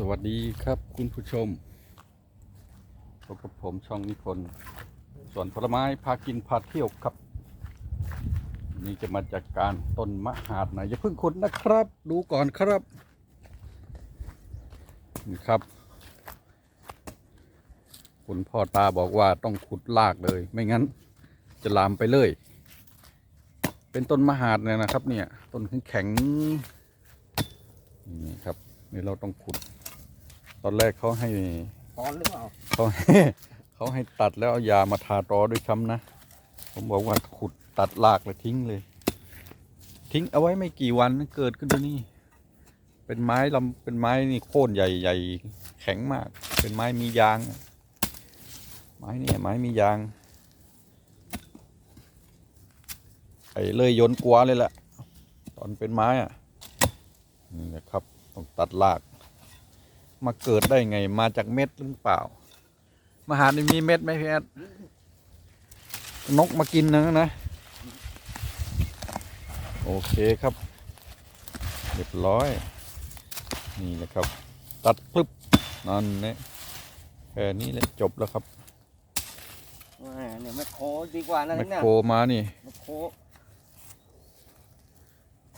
สวัสดีครับคุณผู้ชมพบกับผมช่องนิพนธ์สวนผลไม้พากินพาเที่ยวครับ นี่จะมาจากการต้นมะหาดไหนอย่าเพิ่งขุดนะครับ ดูก่อนครับ นี่ครับ คุณพ่อตาบอกว่าต้องขุดลากเลย ไม่งั้นจะลามไปเลย เป็นต้นมะหาดเนี่ยนะครับ เนี่ย ต้นแข็งนี่ครับนี่เราต้องขุด ตอนแรกเขาให้ตอนหรือเปล่าเขาให้เขาให้ตัดแล้วเอายามาทาตอด้วยซ้ำนะ ผมบอกว่าขุดตัดรากเลยทิ้งเลย ทิ้งเอาไว้ไม่กี่วันเกิดขึ้นตัวนี้ เป็นไม้ลำเป็นไม้นี่โค่นใหญ่ใหญ่แข็งมาก เป็นไม้มียาง ไม้เนี่ยไม้มียางไอ้เลยยนต์กลัวเลยแหละตอนเป็นไม้อะนี่นะครับ ต้องตัดราก มาเกิดได้ไงมาจากเม็ดหรือเปล่ามหานี่มีเม็ดไหมพี่แอดนกมากินนะนะ โอเคครับ เรียบร้อย นี่แหละครับ ตัดปึ๊บนั่นเนี่ยแค่นี้เลยจบแล้วครับแหมเนี่ยแมคโครดีกว่านะแมคเนี่ยโครมานี่แมคโคร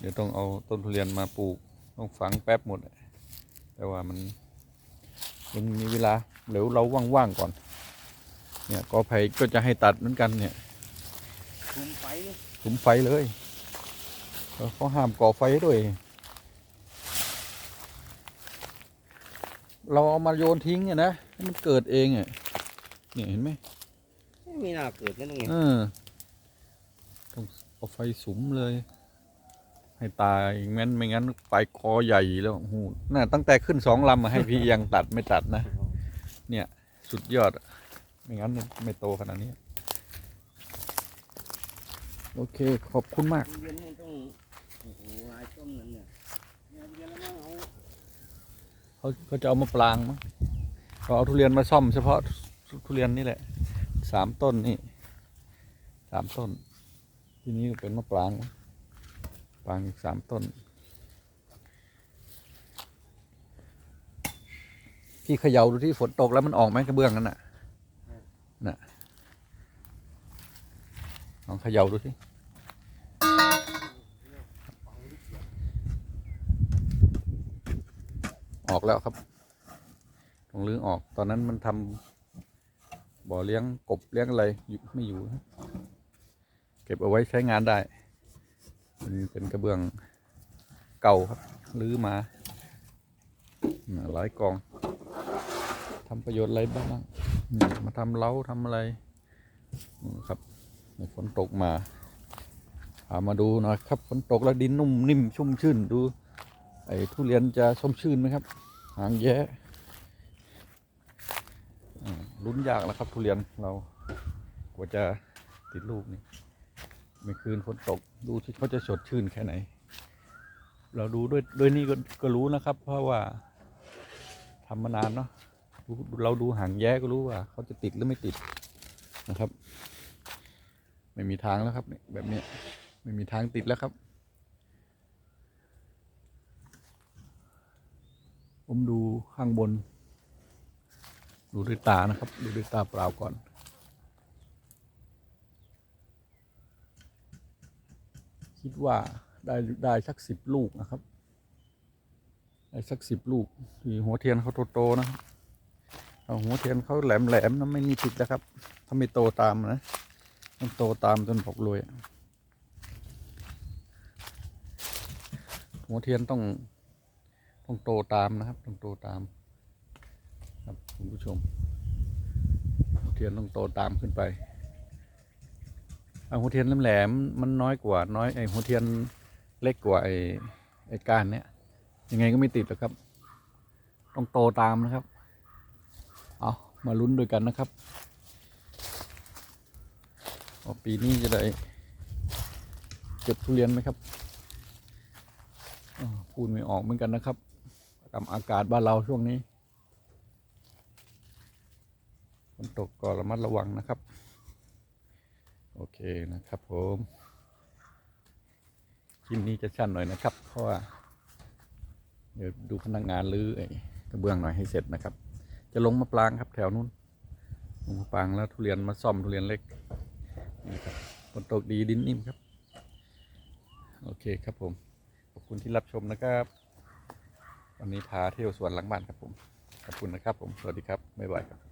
เดี๋ยวต้องเอาต้นทุเรียนมาปลูก ต้องฝังแป๊บหมด แต่ว่ามัน ยังมีเวลาเดี๋ยวเราว่างๆก่อน เนี่ยกอไผ่ก็จะให้ตัดเหมือนกันเนี่ยคุมไฟนี่สุมไฟเลยแล้วเขาห้ามก่อไฟด้วย เราเอามาโยนทิ้งเนี่ยนะให้มันเกิดเองอะเนี่ยเห็นไหมไม่มีน่าเกิดนั่นไงเออต้องเอาไฟสุมเลย ให้ตายแม้นไม่งั้นไปกอใหญ่แล้วโอ้โหน่ะตั้งแต่ขึ้นสองลำมาให้พี่ยังตัดไม่ตัดนะ เนี่ยสุดยอด ไม่งั้นไม่โตขนาดนี้ โอเคขอบคุณมากเรียนมันต้องโอ้โหหลายต้นนั่นเนี่ยเนี่ยเรียนแล้วมั้งเอาเขาเขาจะเอามาปลางมั้งเขาเอาทุเรียนมาซ่อมเฉพาะทุเรียนนี่แหละสามต้นนี่สามต้น ที่นี้ก็เป็นมะปรางมั้ง ปรางอีกสามต้น พี่เขย่าดูที่ฝนตกแล้วมันออกไหมกระเบื้องนั่นน่ะน่ะลองเขย่าดูสิออกแล้วครับต้องลื้อออก ตอนนั้นมันทำบ่อเลี้ยงกบเลี้ยงอะไรไม่อยู่ เก็บเอาไว้ใช้งานได้ มันเป็นกระเบื้องเก่าครับลื้อมาหลายกองทำประโยชน์อะไรบ้างมาทำเล้าทำอะไรนะครับในฝนตกมาพามาดูหน่อยครับฝนตกแล้วดินนุ่มนิ่มชุ่มชื่นดู ไอ้ทุเรียนจะส้มชื่นไหมครับ หางแย้อ่ลุ้นยากแล้วครับทุเรียนเรากว่าจะติดลูกนี่ ไม่คืนฝนตกดูที่เขาจะสดชื่นแค่ไหน เราดูด้วยด้วยนี่ก็ก็รู้นะครับ เพราะว่าทำมานานเนาะเราดูหางแย้ก็รู้ว่า เขาจะติดหรือไม่ติดนะครับ ไม่มีทางแล้วครับเนี่ยแบบนี้ไม่มีทางติดแล้วครับ ผมดูข้างบน ดูด้วยตานะครับ ดูด้วยตาเปล่าก่อน คิดว่าได้ได้สักสิบลูกนะครับ ได้สักสิบลูกที่หัวเทียนเขาโตๆนะครับหัวเทียนเขาแหลมๆนะไม่มีติดแล้วครับ ถ้าไม่โตตามนะต้องโตตามจนบอกรวยหัวเทียนต้องต้องโตตามนะครับ ต้องโตตาม ครับคุณผู้ชมหัวเทียนต้องโตตามขึ้นไป หัวเทียนแหลมมันน้อยกว่าน้อยไอหัวเทียนเล็กกว่าไอไอกานเนี้ยยังไงก็ไม่ติดหรอกครับ ต้องโตตามนะครับ เอามาลุ้นด้วยกันนะครับปีนี้จะได้เก็บทุเรียนไหมครับพูดไม่ออกเหมือนกันนะครับกับอากาศบ้านเราช่วงนี้ฝนตกก็ระมัดระวังนะครับ โอเคนะครับผมคลิปนี้จะสั้นหน่อยนะครับ เพราะว่าเดี๋ยวดูพนักงานรื้อกระเบื้องหน่อยให้เสร็จนะครับ จะลงมาปรางครับแถวนู้นลงมาปรางแล้วทุเรียนมาซ่อมทุเรียนเล็กนี่ครับฝนตกดีดินนิ่มครับ โอเคครับผม ขอบคุณที่รับชมนะครับ วันนี้พาเที่ยวสวนหลังบ้านครับผม ขอบคุณนะครับผม สวัสดีครับ บ๊ายบายครับ